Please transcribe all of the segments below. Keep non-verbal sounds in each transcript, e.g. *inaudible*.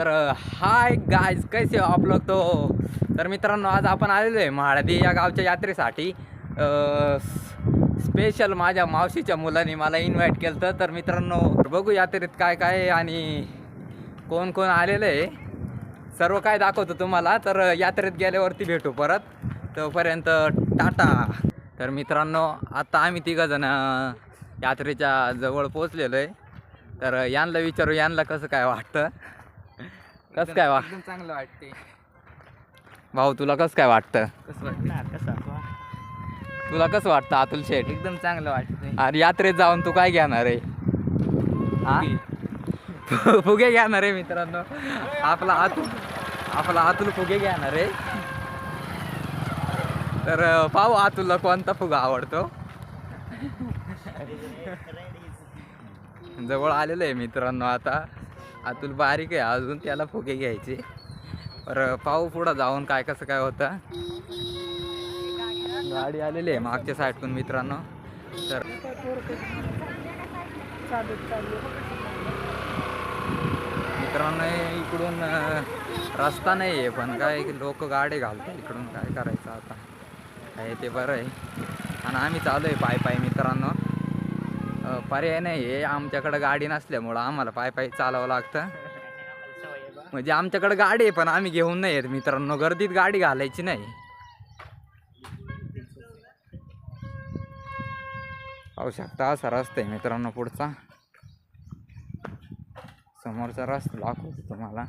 तर hi guys कैसे हो आप लोग तो? तर मित्रांनो आज आपण आलेलो आहे महाळदी या गावच्या यात्रेसाठी. स्पेशल माझ्या मावशीच्या मुलांनी मला इन्व्हाइट केलं तर तर मित्रांनो बघू यात्रेत काय काय आहे आणि कोण कोण आलेलं आहे. सर्व काय दाखवतो तुम्हाला. तर यात्रेत गेल्यावरती भेटू परत. तोपर्यंत टाटा. तर मित्रांनो आता आम्ही तिघंजण यात्रेच्या जवळ पोचलेलो आहे. तर यांना विचारू यांना कसं काय वाटतं? *laughs* कसं काय वा? एकदम चांगलं वाटते भाऊ तुला कसं काय वाटतं? कसं वाटतं कसं तुला कसं वाटतं अतुल शेठ? एकदम चांगलं वाटतंय. अरे यात्रेत जाऊन तू काय घेणार आहे? हा? फुगे. घेणार आहे मित्रांनो. आपला अतुल आपला अतुल फुगे घेणार आहे. तर पाहू अतुलला कोणता फुगा आवडतो. जवळ आलेलं आहे मित्रांनो आता. अतुल बारीक आहे अजून त्याला फुगे घ्यायचे. तर पाहू पुढं जाऊन काय कसं काय होतं. गाडी आलेली आहे मागच्या साईडतून मित्रांनो. तर मित्रांनो इकडून रस्ता नाही आहे पण काय लोक गाडी घालतात इकडून. काय करायचं आता? काय ते बरं आहे. आणि आम्ही चालू आहे पाय पाय मित्रांनो. पर्याय नाही आहे. आमच्याकडं गाडी नसल्यामुळं आम्हाला पाय पाय चालावं लागतं. म्हणजे आमच्याकडे गाडी आहे पण आम्ही घेऊन नाही येत मित्रांनो. गर्दीत गाडी घालायची नाही. पाहू शकता असा रस्ता आहे मित्रांनो पुढचा. समोरचा रस्ता दाखवतो तुम्हाला.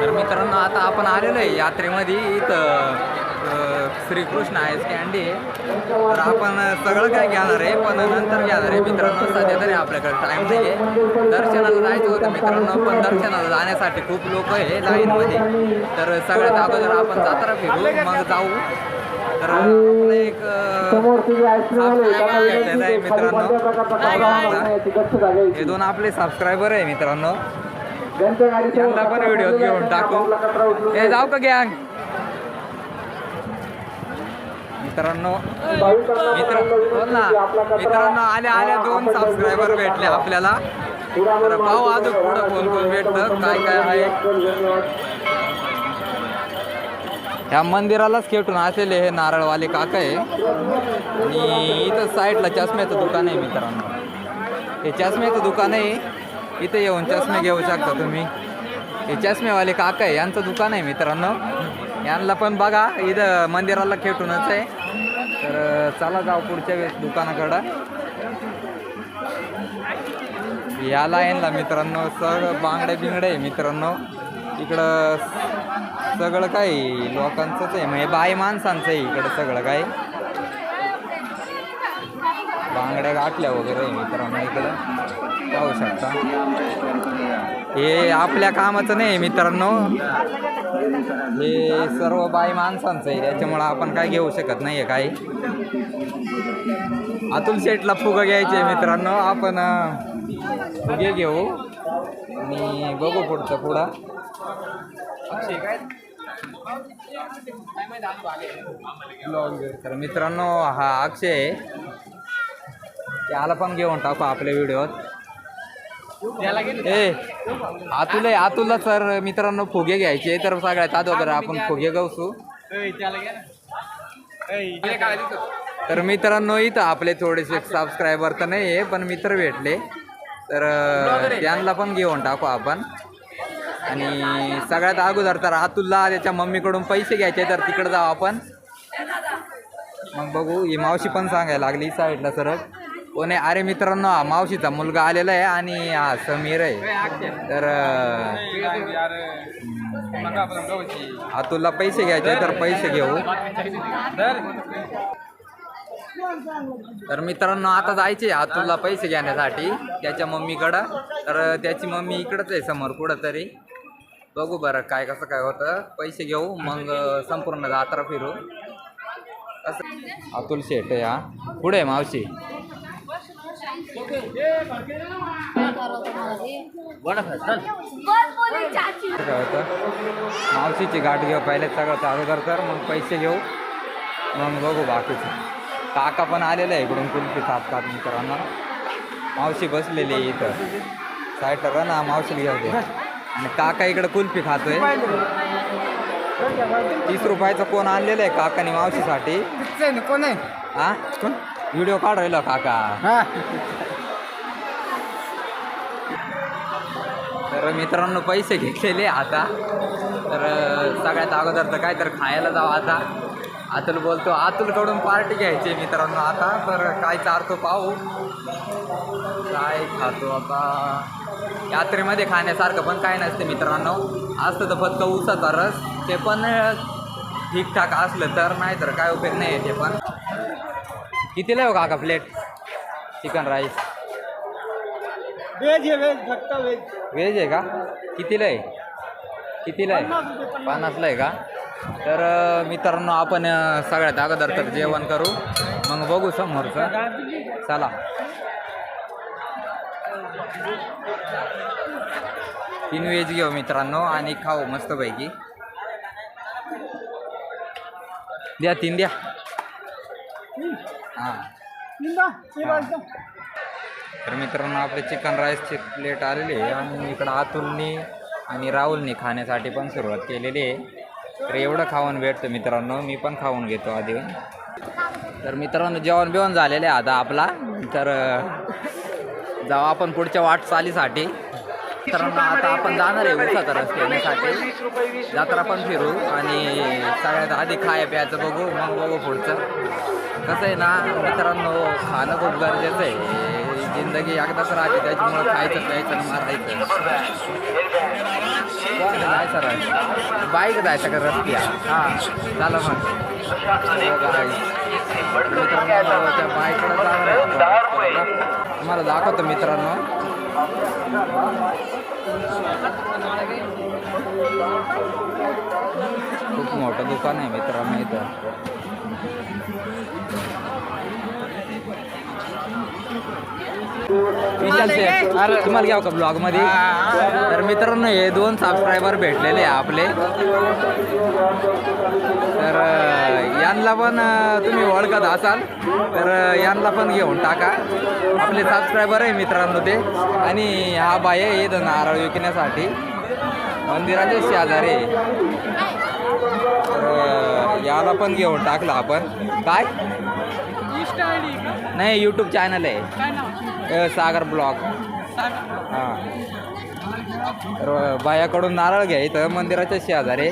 तर मित्रांनो आता आपण आलेलो आहे यात्रेमध्ये. इथं श्रीकृष्ण आहे कॅन्डी आहे तर आपण सगळं काय घेणार आहे पण नंतर घेणार आहे. मित्रांनो सध्या तरी आपल्याकडे टाईम नाही आहे दर्शनाला जायचं होतं मित्रांनो पण दर्शनाला जाण्यासाठी खूप लोक आहे लाईनमध्ये. तर सगळ्यात अगोदर आपण जत्रा फिरू मग जाऊ. तर एक आहे मित्रांनो. हे. दोन आपले सबस्क्रायबर आहे मित्रांनो. यांना पण व्हिडिओ घेऊन टाकू. हे जाऊ का गँग मित्रांनो मित्र हो ना. मित्रांनो आल्या आल्या दोन सबस्क्रायबर भेटले आपल्याला. तर पाहू अजून पुढं कोण कोण भेटतं काय काय आहे. ह्या मंदिरालाच खेटून असलेले हे नारळवाले काका आहे. आणि इथं साईडला चष्म्याचं दुकान आहे मित्रांनो. हे चष्म्याचं दुकान आहे. इथे येऊन चष्मे घेऊ शकता तुम्ही. हे चष्मेवाले काका आहे यांचं दुकान आहे मित्रांनो. यांना पण बघा इथं मंदिराला खेटूनच आहे. तर चला जाऊ पुढच्या वेळेस दुकानाकडं. याला यांना मित्रांनो सगळं बांगडे बिंगडे मित्रांनो. इकडं सगळं काही लोकांचंच आहे. म्हणजे बाई माणसांचं आहे इकडं सगळं काय बांगड्या गाठल्या वगैरे मित्रांना मित्रांनो इकडं. पाहू शकता. हे आपल्या कामाचं नाही आहे मित्रांनो. हे सर्व बाई माणसांचं आहे. त्याच्यामुळं आपण काय घेऊ शकत नाही आहे काही. अतुल शेटला फुगं घ्यायचे मित्रांनो. आपण फुगे घेऊ. आणि बघू पुढचं पुढं. तर मित्रांनो हा अक्षय आहे. त्याला पण घेऊन टाकू आपल्या व्हिडिओत. ए अतुल आहे अतुलला सर मित्रांनो फुगे घ्यायचे. तर सगळ्यात अगोदर आपण फुगे गवसू तर मित्रांनो इथं आपले थोडेसे सबस्क्रायबर तर नाही आहे पण मित्र भेटले. तर त्यांना पण घेऊन टाकू आपण. आणि सगळ्यात अगोदर तर अतुलला त्याच्या मम्मीकडून पैसे घ्यायचे तर तिकडे जाऊ आपण. मग बघू ही मावशी पण सांगायला लागली साईडला सरळ. कोण आहे? अरे मित्रांनो हा मावशीचा मुलगा आलेला आहे आणि हा समीर आहे. तर अं, अतुलला पैसे घ्यायचे तर पैसे घेऊ. तर मित्रांनो आता जायचे अतुलला पैसे घेण्यासाठी त्याच्या मम्मीकडं. तर त्याची मम्मी इकडंच आहे समोर कुठं तरी बघू बरं काय कसं काय होतं. पैसे घेऊ मग संपूर्ण जात्रा फिरू. असं. अतुल शेट आहे हा. पुढे आहे मावशी? काय होतं मावशीची गाठ घेऊ पहिले सगळं चालू कर कर मग पैसे घेऊ. मग बघू बाकीचं. काका पण आलेलं आहे इकडून कुल्फी साफ खात मित्रांनो मावशी बसलेली आहे इथं. सायटर ना मावशीला घेऊ दे. आणि काका इकडे कुल्फी खातोय. तीस रुपयाचं कोण आणलेलं आहे काकाने मावशीसाठी? कोण आहे? हा व्हिडिओ काढ राहिलो काका. हा. तर मित्रांनो पैसे घेतलेले आता. तर सगळ्यात अगोदर तर काय तर खायला जावं आता. अतुल बोलतो अतुलकडून पार्टी घ्यायची आहे मित्रांनो आता. तर काय चारतो पाहू. काय खातो आता? यात्रेमध्ये खाण्यासारखं पण काय नसते मित्रांनो. असतं तर फक्त ऊसाचा रस. ते पण ठीकठाक असलं तर नाही तर काय उपयोग नाही आहे ते पण. कितीला आहे हो काका प्लेट चिकन राईस वेज आहे व्हेज आहे का? कितीला आहे? कितीला आहे? पन्नासला आहे का? तर मित्रांनो आपण सगळ्यात अगोदर तर जेवण करू. मग बघू समोरचं. चला. तीन व्हेज घेऊ मित्रांनो आणि खाऊ मस्तपैकी. द्या तीन द्या. हां. तर मित्रांनो आपले चिकन राईसची प्लेट आलेली आहे आणि इकडं अतुलनी आणि राहुलनी खाण्यासाठी पण सुरुवात केलेली आहे. तर एवढं खाऊन भेटतं मित्रांनो मी पण खाऊन घेतो आधी. तर मित्रांनो जेवण बिवण झालेलं आहे आता आपला. तर जाऊ आपण पुढच्या वाटचालीसाठी मित्रांनो आता आपण जाणार आहे उसाचा रस येण्यासाठी यात्रा पण फिरू आणि सगळ्यात आधी खाया प्यायचं बघू मग बघू पुढचं. कसं आहे ना मित्रांनो खाणं खूप गरजेचं आहे. जिंदगी एकदाच राहते त्याच्यामुळं खायचं प्यायचं मारायचं. राय बाईक जायचं का रस्ती हां. चला मग. मित्रांनो त्या बाईकडे. तुम्हाला दाखवतो मित्रांनो. खूप मोठं दुकान आहे मित्रांनो इथं. शेठ तुम्हाला घ्याव का ब्लॉगमध्ये? तर मित्रांनो हे दोन सबस्क्रायबर भेटलेले आपले. तर यांना पण तुम्ही ओळखत असाल तर यांना पण घेऊन टाका. आपले सबस्क्रायबर आहे मित्रांनो ते. आणि हा बाय आहे इथं नारळ विकण्यासाठी. मंदिराचे शेजारी याला पण घेऊन टाकलं आपण. काय? नाही यूट्यूब चॅनल आहे. सागर ब्लॉग. हां. बायाकडून नारळ घ्या इथं मंदिराच्या शेजारी?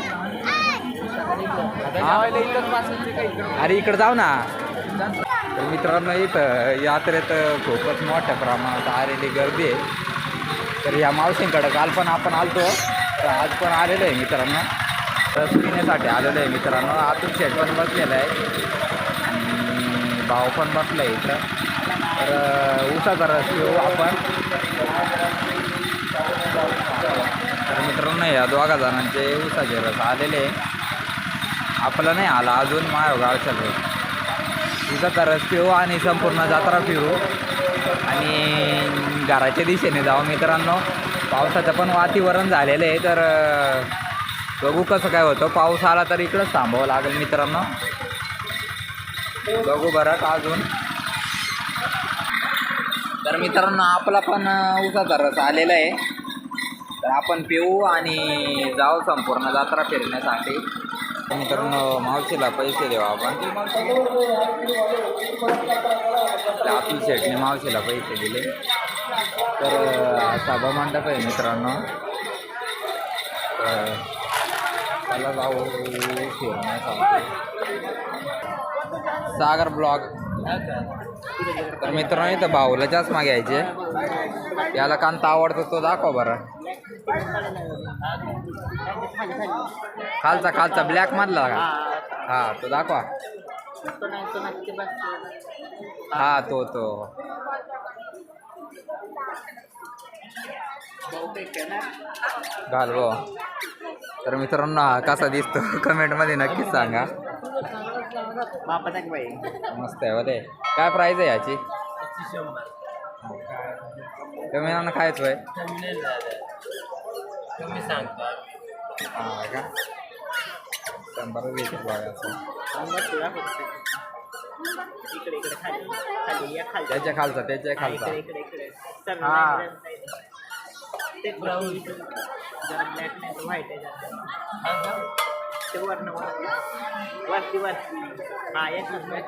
अरे इकडं जाऊ ना. तर मित्रांनो इथं यात्रेत खूपच मोठ्या प्रमाणात आलेली गर्दी आहे. तर या मावशींकडं काल पण आपण आलतो. तर आज पण आलेलो आहे मित्रांनो. पिण्यासाठी आलेलो आहे मित्रांनो. आतून शेट पण बसलेलं आहे. आणि भाव पण बसला आहे इथं तर उसाचा रस पिऊ आपण. तर मित्रांनो या दोघा जणांचे उसाचे रस आलेले आहे. आपलं नाही आला अजून माय गावच्या उसाचा रस पिऊ आणि संपूर्ण जत्रा फिरू. आणि घराच्या दिशेने जाऊ मित्रांनो. पावसाचं पण वातावरण झालेलं आहे तर बघू कसं काय होतं. पाऊस आला तर इकडंच थांबावं लागेल मित्रांनो. बघू बरं का अजून. तर मित्रांनो आपला पण उसाचा रस आलेला आहे. तर आपण पिऊ आणि जाऊ संपूर्ण जत्रा फिरण्यासाठी. मित्रांनो मावशीला पैसे देऊ आपण. आपली शेटने शेठने मावशीला पैसे दिले. तर सभा मंडप आहे मित्रांनो. तर त्याला जाऊ. फिरण्यासाठी सागर ब्लॉग. तर मित्रांनो इथं भाऊला चष्मा घ्यायचे याला कांता आवडतो तो दाखव बरं. खालचा खालचा ब्लॅक मधला का? हा तो दाखवा. हा तो तो. घाल तर मित्रांनो हा कसा दिसतो? *laughs* कमेंटमध्ये नक्कीच सांगा. मस्त आहे बरे. काय प्राईज आहे याची? कमी ना खायचं आहे? का? शंभर त्याच्या खालचा त्याच्या खालचा. हा. जरा ब्लॅक नाही व्हाईट आहे जरा ते वरनं वर- वरती वरती हा येतच नाही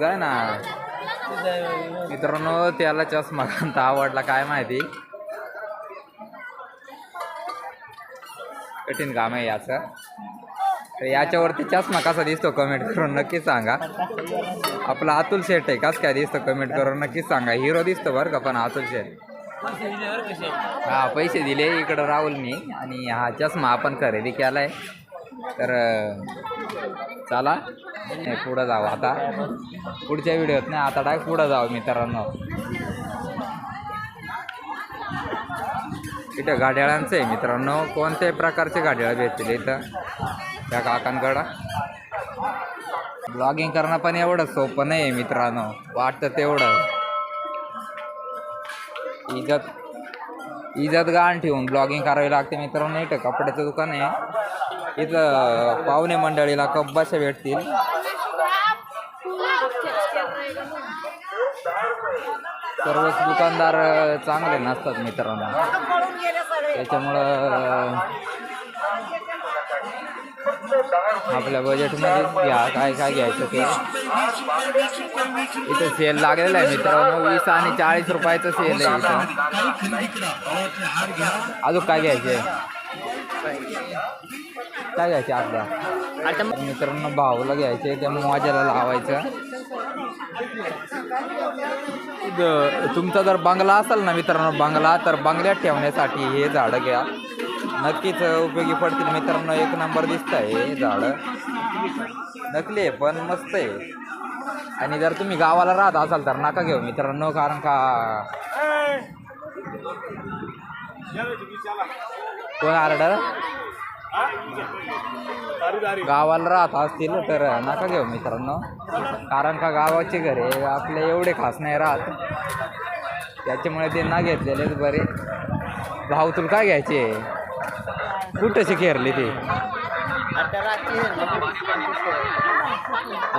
जाय ना. मित्रांनो त्याला चष्मा कोणता आवडला काय माहिती? कठीण काम आहे याचं. तर याच्यावरती चष्मा कसा दिसतो कमेंट करून नक्कीच सांगा. आपला अतुल शेट आहे कस काय दिसतो कमेंट करून नक्कीच सांगा. हिरो दिसतो बरं का पण अतुल शेट. हा पैसे दिले इकडं राहुलनी आणि हा चष्मा आपण खरेदी केलाय. तर चला पुढं जाऊ आता. पुढच्या व्हिडिओत नाही आता डायरेक्ट पुढं जाऊ मित्रांनो. इथं गाड्याळांचं आहे मित्रांनो. कोणत्याही प्रकारचे गाड्याळ भेटतील इथं? त्या काकांकडं. ब्लॉगिंग करणं पण एवढं सोपं नाही आहे मित्रांनो. वाटतं तेवढं. इज्जत इज्जत गाण ठेवून ब्लॉगिंग करावी लागते मित्रांनो. इथं कपड्याचं दुकान आहे. इथं पाहुणे मंडळीला कब्बाशा भेटतील. सर्वच दुकानदार चांगले नसतात मित्रांनो. त्याच्यामुळं आपल्या बजेटमध्ये घ्या काय काय घ्यायचं ते. इथं सेल लागलेला आहे मित्रांनो वीस आणि चाळीस रुपयाचं सेल आहे इथं. अजून काय घ्यायचे काय घ्यायचे आपल्या? आता मित्रांनो भाऊला घ्यायचे त्या मोजाला लावायचं. तुमचा जर बंगला असेल ना मित्रांनो बंगला तर बंगल्यात ठेवण्यासाठी हे झाडं घ्या. नक्कीच उपयोगी पडतील. मित्रांनो एक नंबर दिसत आहे झाडं. नकली आहे पण मस्त आहे. आणि जर तुम्ही गावाला राहत असाल तर नका घेऊ मित्रांनो कारण का? कोण आरडर गावाला राहत असतील तर नका घेऊ मित्रांनो. कारण का गावाचे घरे आपले एवढे खास नाही राहत. त्याच्यामुळे ते ना घेतलेलेच बरे. भाऊ तुला काय घ्यायचे? कुठेशी खेरली ती?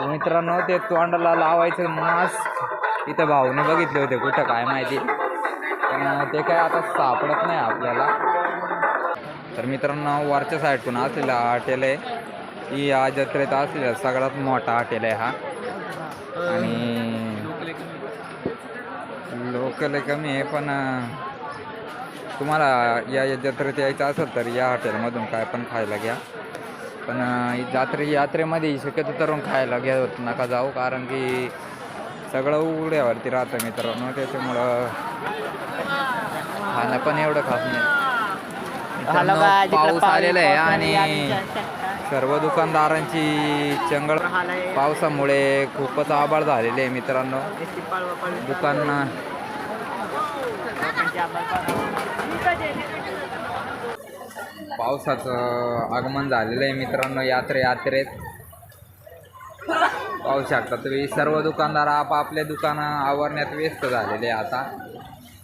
मित्रांनो ते तोंडाला लावायचं मास्क. इथं भाऊने बघितले होते कुठं काय माहिती. पण ते काय आता सापडत नाही आपल्याला. तर मित्रांनो वरच्या साईडतून असलेला हॉटेल आहे. ही या जत्रेत असलेला सगळ्यात मोठा हॉटेल आहे हा. आणि लोकल कमी आहे पण तुम्हाला या जत्रेत यायचं असेल तर या हॉटेलमधून काय पण खायला घ्या. पण अं, यात्रे यात्रेमध्ये शक्यतो तरुण खायला घ्या नका जाऊ. कारण की सगळं उघड्यावरती राहतं मित्रांनो. त्याच्यामुळं खाणं पण एवढं खास नाही. पाऊस आलेला आहे आणि सर्व दुकानदारांची चंगळ पावसामुळे खूपच आबाळ झालेले आहे मित्रांनो. दुकान पावसाचं आगमन झालेलं आहे मित्रांनो यात्रे यात्रेत पाहू शकता तुम्ही सर्व दुकानदार आपापले दुकानं आवरण्यात व्यस्त झालेले आहे आता.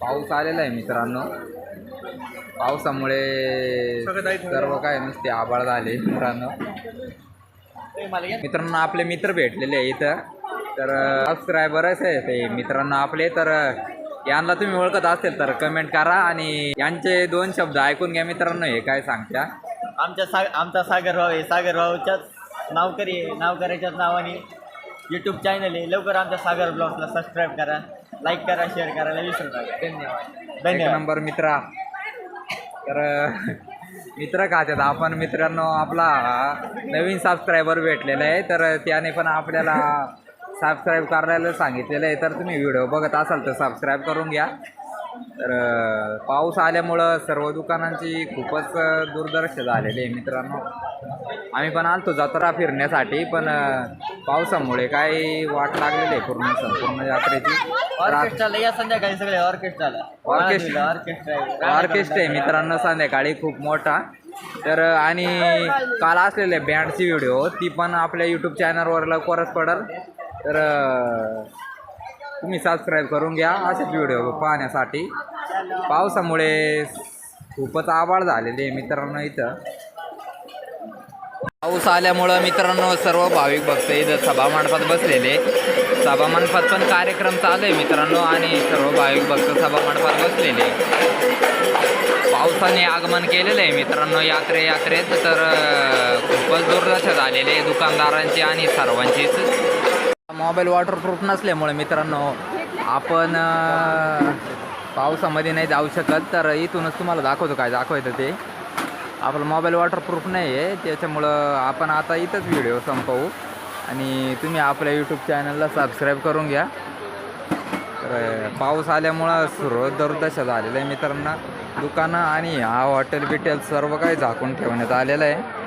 पाऊस आलेला आहे मित्रांनो. पावसामुळे सर्व काय नुसते आबाळ झाले मित्रांनो. मित्रांनो आपले मित्र भेटलेले आहे इथं. तर सबस्क्रायबरच आहे ते मित्रांनो आपले. तर यांना तुम्ही ओळखत असेल तर कमेंट करा आणि यांचे दोन शब्द ऐकून घ्या मित्रांनो हे काय सांगत्या? आमच्या सा आमचा सागर भाऊ आहे. सागर भाऊच्याच नावकरी आहे. नावकऱ्याच्याच नावाने यूट्यूब चॅनल आहे. लवकर आमच्या सागर ब्लॉगला सबस्क्राईब करा. लाईक करा शेअर करायला विसरू नका. धन्यवाद. धन्यवाद. नंबर मित्रा. तर मित्र खात्यात आपण मित्रांनो आपला नवीन सबस्क्रायबर भेटलेला आहे. तर त्याने पण आपल्याला सबस्क्राईब करायला सांगितलेलं आहे तर तुम्ही व्हिडिओ बघत असाल तर सबस्क्राईब करून घ्या. तर पाऊस आल्यामुळं सर्व दुकानांची खूपच दुर्दर्श झालेली आहे मित्रांनो. आम्ही पण आलतो जत्रा फिरण्यासाठी पण पावसामुळे काय वाट लागलेली आहे पूर्ण संपूर्ण यात्रेची. या संध्याकाळी सगळे ऑर्केस्ट्राला. ऑर्केस्ट्रा. ऑर्केस्ट्रा आहे. ऑर्केस्ट्रा आहे मित्रांनो संध्याकाळी खूप मोठा. तर आणि काल असलेले बँडची व्हिडिओ ती पण आपल्या यूट्यूब चॅनलवर लवकरच पडेल. तर तुम्ही सबस्क्राईब करून घ्या असेच व्हिडिओ पाहण्यासाठी. पावसामुळे खूपच आबाळ झालेले आहे मित्रांनो इथं. पाऊस आल्यामुळं मित्रांनो सर्व भाविक भक्त इथं सभा मंडपात बसलेले सभा मंडपात पण कार्यक्रम चालू आहे मित्रांनो आणि सर्व भाविक भक्त सभा मंडपात बसलेले पावसाने आगमन केलेलं आहे मित्रांनो यात्रे यात्रेत तर खूपच दुर्दशा झालेले आहे दुकानदारांची आणि सर्वांचीच. मोबाईल वॉटरप्रूफ नसल्यामुळे मित्रांनो आपण पावसामध्ये नाही जाऊ शकत. तर इथूनच तुम्हाला दाखवतो काय दाखवायचं ते. आपला मोबाईल वॉटरप्रूफ नाही आहे त्याच्यामुळं आपण आता इथंच व्हिडिओ संपवू. आणि तुम्ही आपल्या यूट्यूब चॅनलला सबस्क्राईब करून घ्या. तर पाऊस आल्यामुळं सर्व दुर्दशा झालेलं आहे मित्रांना. दुकानं आणि हा हॉटेल बिटेल सर्व काही झाकून ठेवण्यात आलेलं आहे.